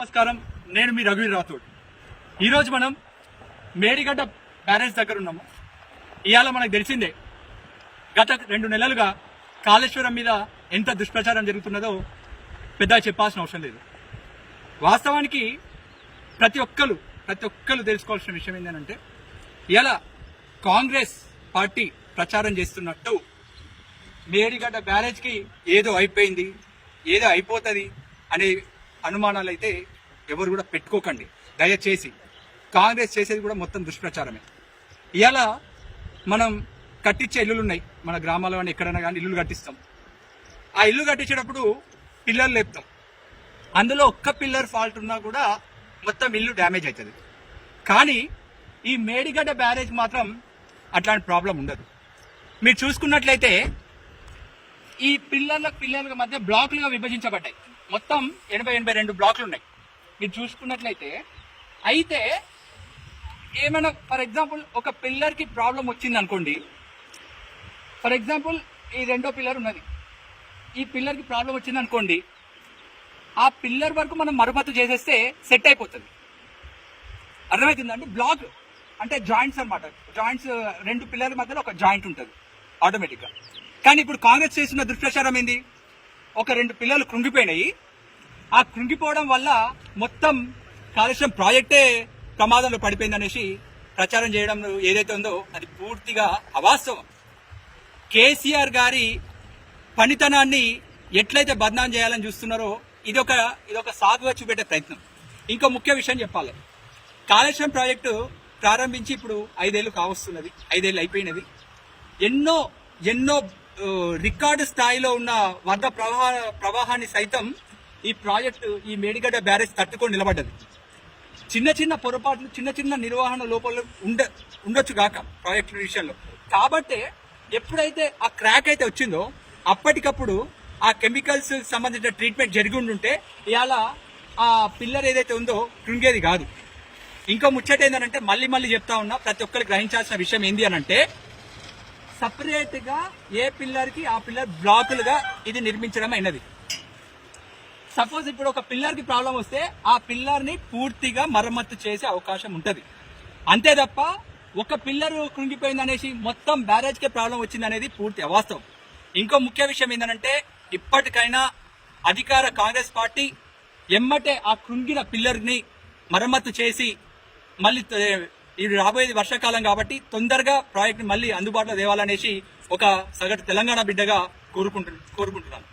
నమస్కారం. నేను మీ రఘువీర్ రాథోడ్. ఈరోజు మనం మేడిగడ్డ బ్యారేజ్ దగ్గర ఉన్నాము. ఇవాళ మనకు తెలిసిందే గత రెండు నెలలుగా కాళేశ్వరం మీద ఎంత దుష్ప్రచారం జరుగుతున్నదో పెద్దగా చెప్పాల్సిన అవసరం లేదు. వాస్తవానికి ప్రతి ఒక్కరు ప్రతి ఒక్కరు తెలుసుకోవాల్సిన విషయం ఏంటంటే ఇవాళ కాంగ్రెస్ పార్టీ ప్రచారం చేస్తున్నట్టు మేడిగడ్డ బ్యారేజ్కి ఏదో అయిపోయింది ఏదో అయిపోతుంది అనే అనుమానాలు అయితే ఎవరు కూడా పెట్టుకోకండి. దయచేసి కాంగ్రెస్ చేసేది కూడా మొత్తం దుష్ప్రచారమే. ఇలా మనం కట్టించే ఇల్లులు ఉన్నాయి. మన గ్రామాల్లో కానీ ఎక్కడైనా కానీ ఇల్లులు కట్టిస్తాం. ఆ ఇల్లు కట్టించేటప్పుడు పిల్లర్లు లేపుతాం. అందులో ఒక్క పిల్లర్ ఫాల్ట్ ఉన్నా కూడా మొత్తం ఇల్లు డ్యామేజ్ అవుతుంది. కానీ ఈ మేడిగడ్డ బ్యారేజ్ మాత్రం అట్లాంటి ప్రాబ్లం ఉండదు. మీరు చూసుకున్నట్లయితే ఈ పిల్లర్లకు పిల్లర్ల మధ్య బ్లాకులుగా విభజించబడ్డాయి. మొత్తం ఎనభై ఎనభై రెండు బ్లాకులు ఉన్నాయి మీరు చూసుకున్నట్లయితే అయితే ఏమైనా ఫర్ ఎగ్జాంపుల్ ఒక పిల్లర్కి ప్రాబ్లం వచ్చింది అనుకోండి ఫర్ ఎగ్జాంపుల్ ఈ రెండో పిల్లర్ ఉన్నది. ఈ పిల్లర్కి ప్రాబ్లం వచ్చింది అనుకోండి ఆ పిల్లర్ వరకు మనం మరమ్మతు చేసేస్తే సెట్ అయిపోతుంది. అర్థమవుతుందండి బ్లాక్ అంటే జాయింట్స్ అన్నమాట. జాయింట్స్ రెండు పిల్లర్ల మధ్యలో ఒక జాయింట్ ఉంటుంది ఆటోమేటిక్గా. కానీ ఇప్పుడు కాంగ్రెస్ చేసిన దుష్ప్రచారం ఏంది? ఒక రెండు పిల్లలు కృంగిపోయినాయి. ఆ కృంగిపోవడం వల్ల మొత్తం కాలుష్యం ప్రాజెక్టే ప్రమాదంలో పడిపోయింది అనేసి ప్రచారం చేయడం ఏదైతే ఉందో అది పూర్తిగా అవాస్తవం. కేసీఆర్ గారి పనితనాన్ని ఎట్లయితే బద్నాం చేయాలని చూస్తున్నారో ఇది ఒక ఇది ఒక సాగుగా చూపెట్టే ప్రయత్నం. ఇంకో ముఖ్య విషయం చెప్పాలి. కాళేశ్వరం ప్రాజెక్టు ప్రారంభించి ఇప్పుడు ఐదేళ్ళు కావస్తున్నది ఐదేళ్ళు అయిపోయినది. ఎన్నో ఎన్నో రికార్డు స్థాయిలో ఉన్న వరద ప్రవాహ ప్రవాహాన్ని సైతం ఈ ప్రాజెక్టు ఈ మేడిగడ్డ బ్యారేజ్ తట్టుకొని నిలబడ్డది. చిన్న చిన్న పొరపాట్లు చిన్న చిన్న నిర్వహణ లోపాలు ఉండ ఉండొచ్చు కాక ప్రాజెక్టు విషయంలో. కాబట్టే ఎప్పుడైతే ఆ క్రాక్ అయితే వచ్చిందో అప్పటికప్పుడు ఆ కెమికల్స్ సంబంధించిన ట్రీట్మెంట్ జరిగి ఉండుంటే ఇవాళ ఆ పిల్లర్ ఏదైతే ఉందో కృంగేది కాదు. ఇంకో ముచ్చట ఏంటంటే మళ్ళీ మళ్ళీ చెప్తా ఉన్నా ప్రతి ఒక్కరు గ్రహించాల్సిన విషయం ఏంది అని అంటే సపరేట్గా ఏ పిల్లర్కి ఆ పిల్లర్ బ్లాకులుగా ఇది నిర్మించడం అయినది. సపోజ్ ఇప్పుడు ఒక పిల్లర్కి ప్రాబ్లం వస్తే ఆ పిల్లర్ని పూర్తిగా మరమ్మత్తు చేసే అవకాశం ఉంటది. అంతే తప్ప ఒక పిల్లర్ కృంగిపోయింది అనేసి మొత్తం బ్యారేజ్ కే ప్రాబ్లం వచ్చింది అనేది పూర్తి అవాస్తవం. ఇంకో ముఖ్య విషయం ఏంటంటే ఇప్పటికైనా అధికార కాంగ్రెస్ పార్టీ ఎమ్మటే ఆ కృంగిన పిల్లర్ని మరమ్మత్తు చేసి మళ్ళీ ఇది రాబోయేది వర్షాకాలం కాబట్టి తొందరగా ప్రాజెక్ట్ మళ్ళీ అందుబాటులో తేవాలనేసి ఒక సగటు తెలంగాణ బిడ్డగా కోరుకుంటు కోరుకుంటున్నాను.